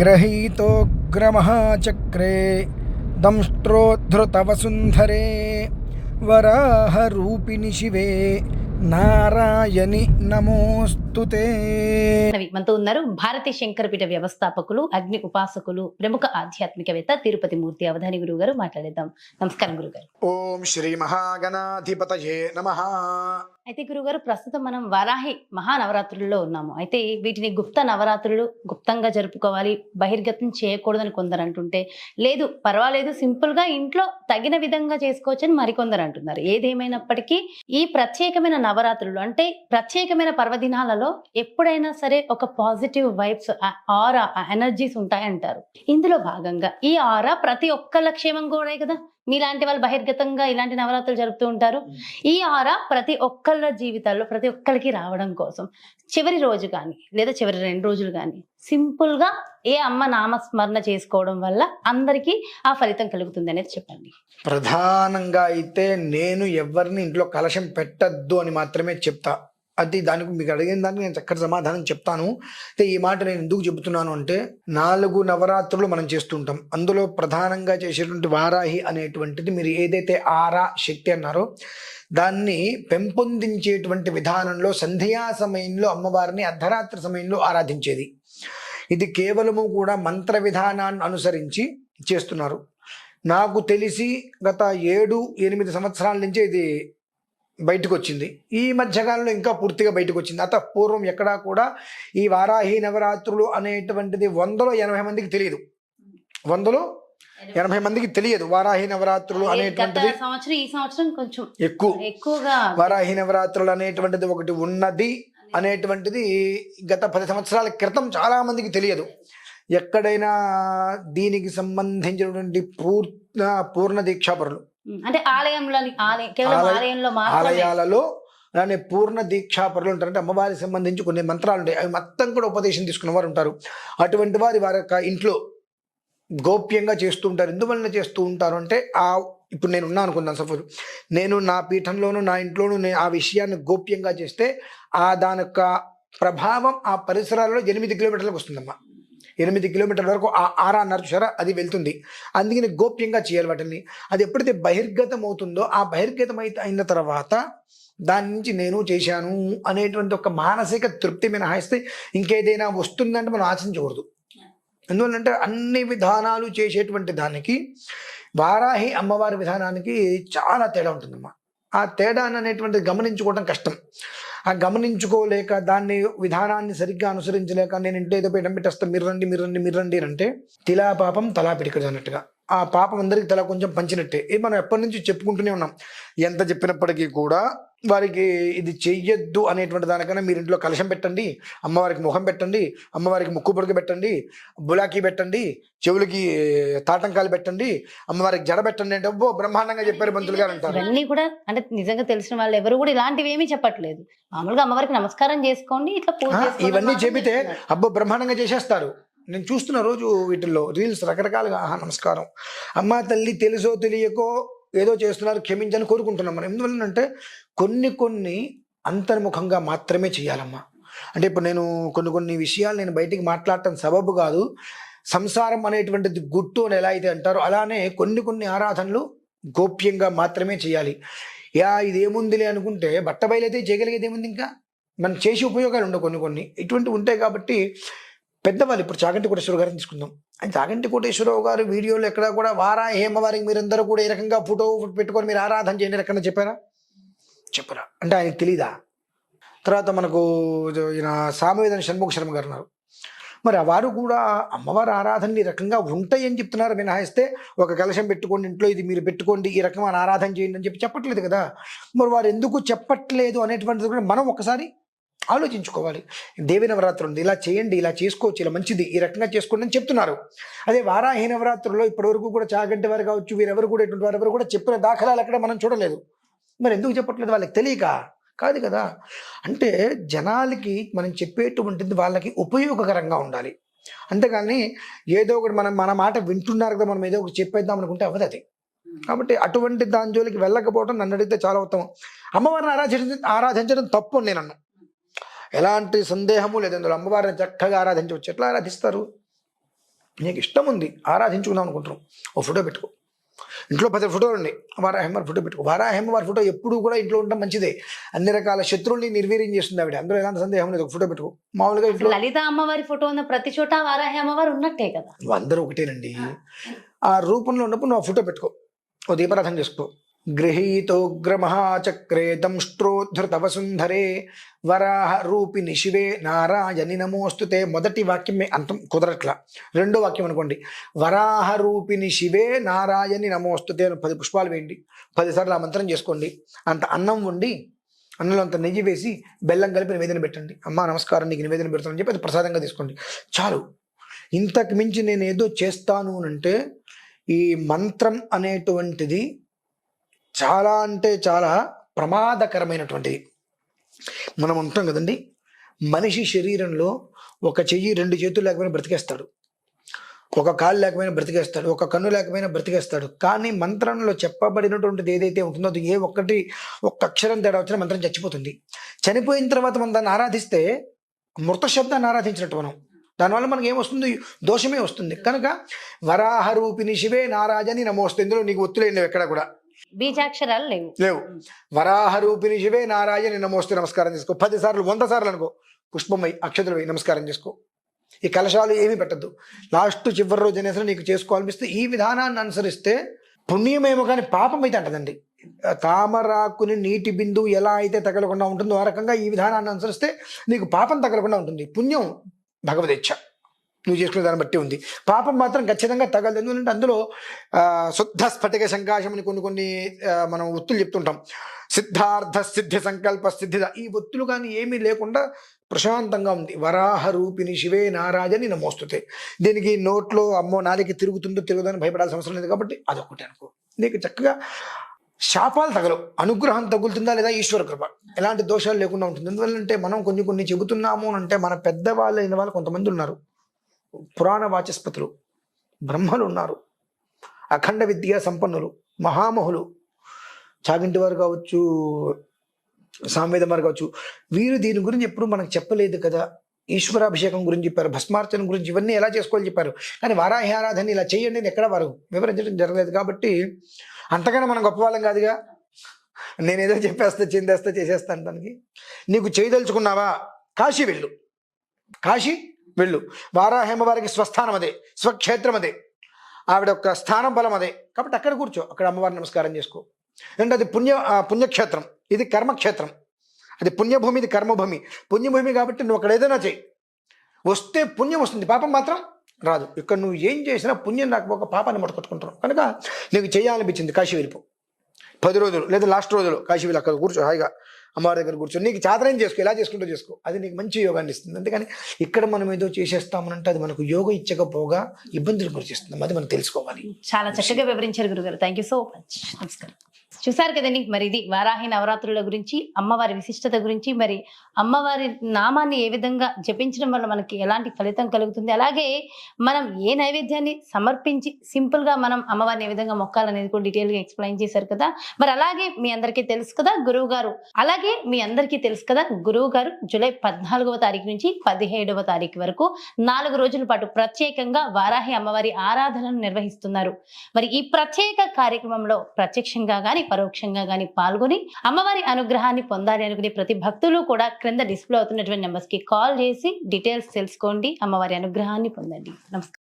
గ్రహీతోగ్రమహాచక్రే దంష్ట్రోద్ధృతవసుంధరే వరాహరూపిణి శివే నారాయణి నమోస్తుతే మనతో ఉన్నారు. భారతీ శంకరపీఠ వ్యవస్థాపకులు అగ్ని ఉపాసకులు ప్రముఖ ఆధ్యాత్మికవేత్త తిరుపతి మూర్తి అవధాని గురువు గారు మాట్లాడేద్దాం. నమస్కారం గురుగారు ఓం శ్రీ మహాగణాధిపతయే నమ. అయితే గురుగారు ప్రస్తుతం మనం వరాహి మహానవరాత్రుల్లో ఉన్నాము. అయితే వీటిని గుప్త నవరాత్రులు గుప్తంగా జరుపుకోవాలి బహిర్గతం చేయకూడదని కొందరు అంటుంటే లేదు పర్వాలేదు సింపుల్గా ఇంట్లో తగిన విధంగా చేసుకోవచ్చని మరికొందరు అంటున్నారు. ఏదేమైనప్పటికీ ఈ ప్రత్యేకమైన నవరాత్రులు అంటే ప్రత్యేకమైన పర్వదినాలలో ఎప్పుడైనా సరే ఒక పాజిటివ్ వైబ్స్ ఆరా ఎనర్జీస్ ఉంటాయంటారు. ఇందులో భాగంగా ఈ ఆరా ప్రతి ఒక్కళ్ళ క్షేమం కూడా కదా? మీలాంటి వాళ్ళు బహిర్గతంగా ఇలాంటి నవరాత్రులు జరుపుతూ ఉంటారు. ఈ ఆరా ప్రతి ఒక్కళ్ళ జీవితాల్లో ప్రతి ఒక్కరికి రావడం కోసం చివరి రోజు కానీ లేదా చివరి రెండు రోజులు కానీ సింపుల్గా ఏ అమ్మ నామస్మరణ చేసుకోవడం వల్ల అందరికీ ఆ ఫలితం కలుగుతుంది అనేది చెప్పండి. ప్రధానంగా అయితే నేను ఎవరిని ఇంట్లో కలశం పెట్టద్దు అని మాత్రమే చెప్తా. అది దానికి మీకు అడిగిన దానికి నేను చక్కటి సమాధానం చెప్తాను. అయితే ఈ మాట నేను ఎందుకు చెబుతున్నాను అంటే నాలుగు నవరాత్రులు మనం చేస్తుంటాం. అందులో ప్రధానంగా చేసేటువంటి వారాహి అనేటువంటిది మీరు ఏదైతే ఆరా శక్తి అన్నారో దాన్ని పెంపొందించేటువంటి విధానంలో సంధ్యా సమయంలో అమ్మవారిని అర్ధరాత్రి సమయంలో ఆరాధించేది. ఇది కేవలము కూడా మంత్ర విధానాన్ని అనుసరించి చేస్తున్నారు. నాకు తెలిసి గత ఏడు ఎనిమిది సంవత్సరాల నుంచి ఇది బయటకు వచ్చింది ఈ మధ్యకాలంలో ఇంకా పూర్తిగా బయటకు వచ్చింది అత పూర్వం ఎక్కడా కూడా ఈ వారాహి నవరాత్రులు అనేటువంటిది వందలో ఎనభై మందికి తెలియదు. వందలో ఎనభై మందికి తెలియదు వారాహి నవరాత్రులు అనేటువంటిది. సంవత్సరం ఈ సంవత్సరం కొంచెం ఎక్కువ. ఎక్కువగా వారాహి నవరాత్రులు అనేటువంటిది ఒకటి ఉన్నది. అనేటువంటిది గత పది సంవత్సరాల క్రితం చాలా మందికి తెలియదు. ఎక్కడైనా దీనికి సంబంధించినటువంటి పూర్ణ పూర్ణ దీక్షాపరులు. అంటే ఆలయంలో ఆలయం కేవలం ఆలయంలో ఆలయాలలో అలానే పూర్ణ దీక్షాపరులు ఉంటారు అంటే అమ్మవారికి సంబంధించి కొన్ని మంత్రాలు ఉంటాయి. అవి మొత్తం కూడా ఉపదేశం తీసుకున్న వారు ఉంటారు. అటువంటి వారి వారి యొక్క ఇంట్లో గోప్యంగా చేస్తూ ఉంటారు. ఎందువలన చేస్తూ ఉంటారు అంటే ఆ ఇప్పుడు నేను ఉన్నాను అనుకుందాం సపోజ్. నేను నా పీఠంలోను నా ఇంట్లోనూ నేను ఆ విషయాన్ని గోప్యంగా చేస్తే ఆ దాని యొక్క ప్రభావం ఆ పరిసరాల్లో ఎనిమిది కిలోమీటర్లకు వస్తుందమ్మా. ఎనిమిది కిలోమీటర్ల వరకు ఆ ఆరా చూసారా? అది వెళ్తుంది. అందుకని గోప్యంగా చేయాలి వాటిని. అది ఎప్పుడైతే బహిర్గతం అవుతుందో ఆ బహిర్గతం అయితే అయిన తర్వాత దాని నుంచి నేను చేశాను అనేటువంటి ఒక మానసిక తృప్తి మినహాయిస్తే ఇంకేదైనా వస్తుందంటే మనం ఆశించకూడదు. ఎందువల్లంటే అన్ని విధానాలు చేసేటువంటి దానికి వారాహి అమ్మవారి విధానానికి చాలా తేడా ఉంటుందమ్మా. ఆ తేడాన్ని అనేటువంటిది గమనించుకోవడం కష్టం. గమనించుకోలేక దాన్ని విధానాన్ని సరిగ్గా అనుసరించలేక నేను ఇంట్లో ఏదో పీఠం పెట్టేస్తా మీరు రండి మీరు రండి మీరు రండి అంటే తిలా పాపం తలా పిడికడు అన్నట్టుగా. ఆ పాపం అందరికి తల కొంచెం పంచినట్టే. ఇది మనం ఎప్పటి నుంచి చెప్పుకుంటూనే ఉన్నాం. ఎంత చెప్పినప్పటికీ కూడా వారికి ఇది చెయ్యొద్దు అనేటువంటి దానికన్నా మీరు ఇంట్లో కలశం పెట్టండి అమ్మవారికి ముఖం పెట్టండి అమ్మవారికి ముక్కు పొడికి పెట్టండి బులాకి పెట్టండి చెవులకి తాటంకాలు పెట్టండి అమ్మవారికి జడ పెట్టండి అంటే అబ్బో బ్రహ్మాండంగా చెప్పారు మంత్రులు గారు అంటారు. ఇవన్నీ కూడా అంటే నిజంగా తెలిసిన వాళ్ళు ఎవరు కూడా ఇలాంటివి ఏమీ చెప్పట్లేదు. మామూలుగా అమ్మవారికి నమస్కారం చేసుకోండి ఇట్లా ఇవన్నీ చెబితే. అబ్బో బ్రహ్మాండంగా చేసేస్తారు. నేను చూస్తున్న రోజు వీటిల్లో రీల్స్ రకరకాలుగా ఆహా నమస్కారం. అమ్మా తల్లి తెలుసో తెలియకో ఏదో చేస్తున్నారు క్షమించని కోరుకుంటున్నాం మనం. ఎందువల్లంటే కొన్ని కొన్ని అంతర్ముఖంగా మాత్రమే చేయాలమ్మా. అంటే ఇప్పుడు నేను కొన్ని కొన్ని విషయాలు నేను బయటికి మాట్లాడటం సబబు కాదు. సంసారం అనేటువంటిది గుట్టు అని ఎలా అయితే అంటారో అలానే కొన్ని కొన్ని ఆరాధనలు గోప్యంగా మాత్రమే చేయాలి. యా ఇదేముందిలే అనుకుంటే బట్ట బయలైతే చేయగలిగేది ఏముంది ఇంకా? మనం చేసే ఉపయోగాలు ఉండవు కొన్ని కొన్ని. ఇటువంటి ఉంటాయి కాబట్టి పెద్దవాళ్ళు ఇప్పుడు చాగంటి కోటేశ్వర గారిని తీసుకుందాం. ఆయన చాగంటి కోటేశ్వరరావు గారు వీడియోలో ఎక్కడ కూడా వారా హేమవారికి మీరందరూ కూడా ఈ రకంగా ఫోటో పెట్టుకొని మీరు ఆరాధన చేయండి ఎక్కడ చెప్పారా? చెప్పరా. అంటే ఆయనకు తెలీదా? తర్వాత మనకు ఈయన సామవేదన షణ్ముఖ శర్మ గారు ఉన్నారు. మరి వారు కూడా అమ్మవారి ఆరాధనలు ఈ రకంగా ఉంటాయని చెప్తున్నారు. మినహాయిస్తే ఒక కలశం పెట్టుకోండి ఇంట్లో ఇది మీరు పెట్టుకోండి ఈ రకమైన ఆరాధన చేయండి అని చెప్పి చెప్పట్లేదు కదా. మరి వారు ఎందుకు చెప్పట్లేదు అనేటువంటిది కూడా మనం ఒకసారి ఆలోచించుకోవాలి. దేవి నవరాత్రి ఉంది. ఇలా చేయండి ఇలా చేసుకోవచ్చు ఇలా మంచిది ఈ రకంగా చేసుకోండి అని చెప్తున్నారు. అదే వారాహి నవరాత్రుల్లో ఇప్పటివరకు కూడా చాగంటి వారు కావచ్చు వీరెవరు కూడా ఇటువంటి వారు ఎవరు కూడా చెప్పిన దాఖలాలు అక్కడ మనం చూడలేదు. మరి ఎందుకు చెప్పట్లేదు? వాళ్ళకి తెలియక? కాదు కదా. అంటే జనాలకి మనం చెప్పేటువంటిది వాళ్ళకి ఉపయోగకరంగా ఉండాలి. అంతేగాని ఏదో ఒకటి మనం మన మాట వింటున్నారు కదా మనం ఏదో ఒకటి చెప్పేద్దాం అనుకుంటే అవ్వదు అది. కాబట్టి అటువంటి దాని జోలికి వెళ్ళకపోవడం నన్ను అడిగితే చాలా ఉత్తమం. అమ్మవారిని ఆరాధించడం ఆరాధించడం తప్పు నేను అన్నాను ఎలాంటి సందేహము లేదు. అందులో అమ్మవారిని చక్కగా ఆరాధించవచ్చు ఎట్లా ఆరాధిస్తారు? నీకు ఇష్టం ఉంది ఆరాధించుకుందాం అనుకుంటున్నాం ఓ ఫోటో పెట్టుకో. ఇంట్లో పది ఫోటోలు ఉన్నాయి వారాహేమవారి ఫోటో పెట్టుకో. వారాహేమవారి ఫోటో ఎప్పుడు కూడా ఇంట్లో ఉండడం మంచిదే. అన్ని రకాల శత్రువుల్ని నిర్వీర్యం చేస్తుంది ఆవిడ. అందులో ఎలాంటి సందేహం లేదు. ఒక ఫోటో పెట్టుకో. మామూలుగా ఇంట్లో లలిత అమ్మవారి ఫోటో ఉన్న ప్రతి చోట వారాహి అమ్మవారు ఉన్నట్టే కదా. అందరూ ఒకటేనండి. ఆ. రూపంలో ఉన్నప్పుడు నువ్వు ఫోటో పెట్టుకో. ఓ దీపారాధన చేసుకో. గృహీతోగ్రమహాచక్రే దంష్ట్రోద్ధృత వసుంధరే వరాహ రూపిణి శివే నారాయణి నమోస్తుతే మొదటి వాక్యం అంతం కుదరట్లా. రెండో వాక్యం అనుకోండి. వరాహ రూపిణి శివే నారాయణి నమోస్తుతే అని పది పుష్పాలు వేయండి. పదిసార్లు ఆ మంత్రం చేసుకోండి. అంత అన్నం వండి అన్నంలో అంత నెయ్యి వేసి బెల్లం కలిపి నివేదన పెట్టండి. అమ్మ నమస్కారం నీకు నివేదన పెడతానని చెప్పి అది ప్రసాదంగా తీసుకోండి. చాలు. ఇంతకు మించి నేను ఏదో చేస్తాను అని అంటే ఈ మంత్రం అనేటువంటిది చాలా అంటే చాలా ప్రమాదకరమైనటువంటిది మనం ఉంటాం కదండి. మనిషి శరీరంలో ఒక చెయ్యి రెండు చేతులు లేకపోయినా బ్రతికేస్తాడు. ఒక కాలు లేకపోయినా బ్రతికేస్తాడు. ఒక కన్ను లేకపోయినా బ్రతికేస్తాడు. కానీ మంత్రంలో చెప్పబడినటువంటిది ఏదైతే ఉంటుందో అది ఏ ఒక్కటి ఒక్క అక్షరం తేడా వచ్చినా మంత్రం చచ్చిపోతుంది. చనిపోయిన తర్వాత మనం దాన్ని ఆరాధిస్తే మృత శబ్దాన్ని ఆరాధించినట్టు మనం. దానివల్ల మనకి ఏమొస్తుంది? దోషమే వస్తుంది. కనుక వరాహ రూపిణి శివే నారాజని నమోస్తే. ఇందులో నీకు ఒత్తులేండి ఎక్కడ కూడా. బీజాక్షరాలు లేవు. లేవు. వరాహ రూపిణి శివే నారాయణ నమోస్తు. నమస్కారం చేసుకో. పది సార్లు వంద సార్లు అనుకో. పుష్పమై అక్షతులు నమస్కారం చేసుకో. ఈ కలశాలు ఏమీ పెట్టద్దు. లాస్ట్ చివరి రోజు అనేసి నీకు చేసుకోవాలనిపిస్తే ఈ విధానాన్ని అనుసరిస్తే పుణ్యమేమో కానీ పాపం అయితే అంటదండి. తామరాకుని నీటి బిందువు ఎలా అయితే తగలకుండా ఉంటుందో ఆ రకంగా ఈ విధానాన్ని అనుసరిస్తే నీకు పాపం తగలకుండా ఉంటుంది. పుణ్యం భగవదేచ్ఛ. నువ్వు చేసుకునే దాన్ని బట్టి ఉంది. పాపం మాత్రం ఖచ్చితంగా తగలదు. ఎందుకంటే అందులో శుద్ధ స్ఫటిక సంకాశం అని కొన్ని కొన్ని మనం ఒత్తులు చెప్తుంటాం. సిద్ధార్థ సిద్ధి సంకల్ప సిద్ధి ఈ ఒత్తులు కానీ ఏమీ లేకుండా ప్రశాంతంగా ఉంది. వరాహ రూపిణి శివే నారాజని నమోస్తుతే. దీనికి నోట్లో అమ్మో నాలికి తిరుగుతుందో తిరుగుదని భయపడాల్సిన అవసరం లేదు కాబట్టి అదొకటి అనుకో. నీకు చక్కగా శాపాలు తగలవు. అనుగ్రహం తగులుతుందా లేదా ఈశ్వర కృప? ఎలాంటి దోషాలు లేకుండా ఉంటుంది. ఎందువల్లంటే మనం కొన్ని కొన్ని చెబుతున్నాము అంటే మన పెద్దవాళ్ళు అయిన వాళ్ళు కొంతమంది ఉన్నారు. పురాణ వాచస్పతులు బ్రహ్మలు ఉన్నారు అఖండ విద్యా సంపన్నులు మహామహులు. చాగింటి వారు కావచ్చు సాంవేదం వారు కావచ్చు వీరు దీని గురించి ఎప్పుడు మనకు చెప్పలేదు కదా. ఈశ్వరాభిషేకం గురించి చెప్పారు భస్మార్చన గురించి ఇవన్నీ ఎలా చేసుకోవాలని చెప్పారు. కానీ వారాహి ఆరాధన ఇలా చేయండి అని ఎక్కడ వారు వివరించడం జరగలేదు కాబట్టి అంతకన్నా మనం గొప్పవాళ్ళం కాదుగా. నేనేదో చెప్పేస్తా చెందేస్తా చేసేస్తాను దానికి నీకు చేయదలుచుకున్నావా? కాశీ వెళ్ళు. కాశీ వెళ్ళు. వారాహేమ వారికి స్వస్థానం అదే స్వక్షేత్రం అదే. ఆవిడ యొక్క స్థానం బలం అదే. కాబట్టి అక్కడ కూర్చో అక్కడ అమ్మవారిని నమస్కారం చేసుకో. అంటే అది పుణ్య పుణ్యక్షేత్రం. ఇది కర్మక్షేత్రం. అది పుణ్యభూమి ఇది కర్మభూమి. పుణ్యభూమి కాబట్టి నువ్వు అక్కడ ఏదైనా చేయి వస్తే పుణ్యం వస్తుంది పాపం మాత్రం రాదు. ఇక్కడ నువ్వు ఏం చేసినా పుణ్యం రాకపోక పాపాన్ని ముట్టకొట్టుకుంటున్నావు కనుక నీకు చేయాలనిపించింది కాశీ వెళ్ళిపో పది రోజులు లేదా లాస్ట్ రోజులు కాశీ వెళ్ళి అక్కడ కూర్చో హాయిగా. అమ్మవారి దగ్గర కూర్చొని నీకు చాదరం చేసుకో. ఎలా చేసుకుంటూ చేసుకో. అది నీకు మంచి యోగాన్ని ఇస్తుంది. అంతేకాని ఇక్కడ మనం ఏదో చేసేస్తామనంటే అది మనకు యోగం ఇచ్చకపోగా ఇబ్బందులు గురిచేస్తుంది అది మనం తెలుసుకోవాలి. చాలా చక్కగా వివరించారు గురుగారు. థ్యాంక్ యూ సో మచ్ నమస్కారం. చూసారు కదండి మరి ఇది వారాహి నవరాత్రుల గురించి అమ్మవారి విశిష్టత గురించి మరి అమ్మవారి నామాన్ని ఏ విధంగా జపించడం వల్ల మనకి ఎలాంటి ఫలితం కలుగుతుంది? అలాగే మనం ఏ నైవేద్యాన్ని సమర్పించి సింపుల్గా మనం అమ్మవారిని ఏ విధంగా మొక్కాలనేది కూడా డీటెయిల్గా ఎక్స్ప్లెయిన్ చేశారు కదా? మరి అలాగే మీ అందరికీ తెలుసు కదా గురువు గారు అలాగే మీ అందరికీ తెలుసు కదా గురువు గారు జూలై పద్నాలుగవ తారీఖు నుంచి పదిహేడవ తారీఖు వరకు నాలుగు రోజుల పాటు ప్రత్యేకంగా వారాహి అమ్మవారి ఆరాధనను నిర్వహిస్తున్నారు. మరి ఈ ప్రత్యేక కార్యక్రమంలో ప్రత్యక్షంగా గాని పరోక్షంగా గాని పాల్గొని అమ్మవారి అనుగ్రహాన్ని పొందాలి అనుకునే ప్రతి భక్తులు కూడా క్రింద డిస్ప్లే అవుతున్నటువంటి నెంబర్స్కి కాల్ చేసి డీటెయిల్స్ తెలుసుకోండి. అమ్మవారి అనుగ్రహాన్ని పొందండి. నమస్కారం.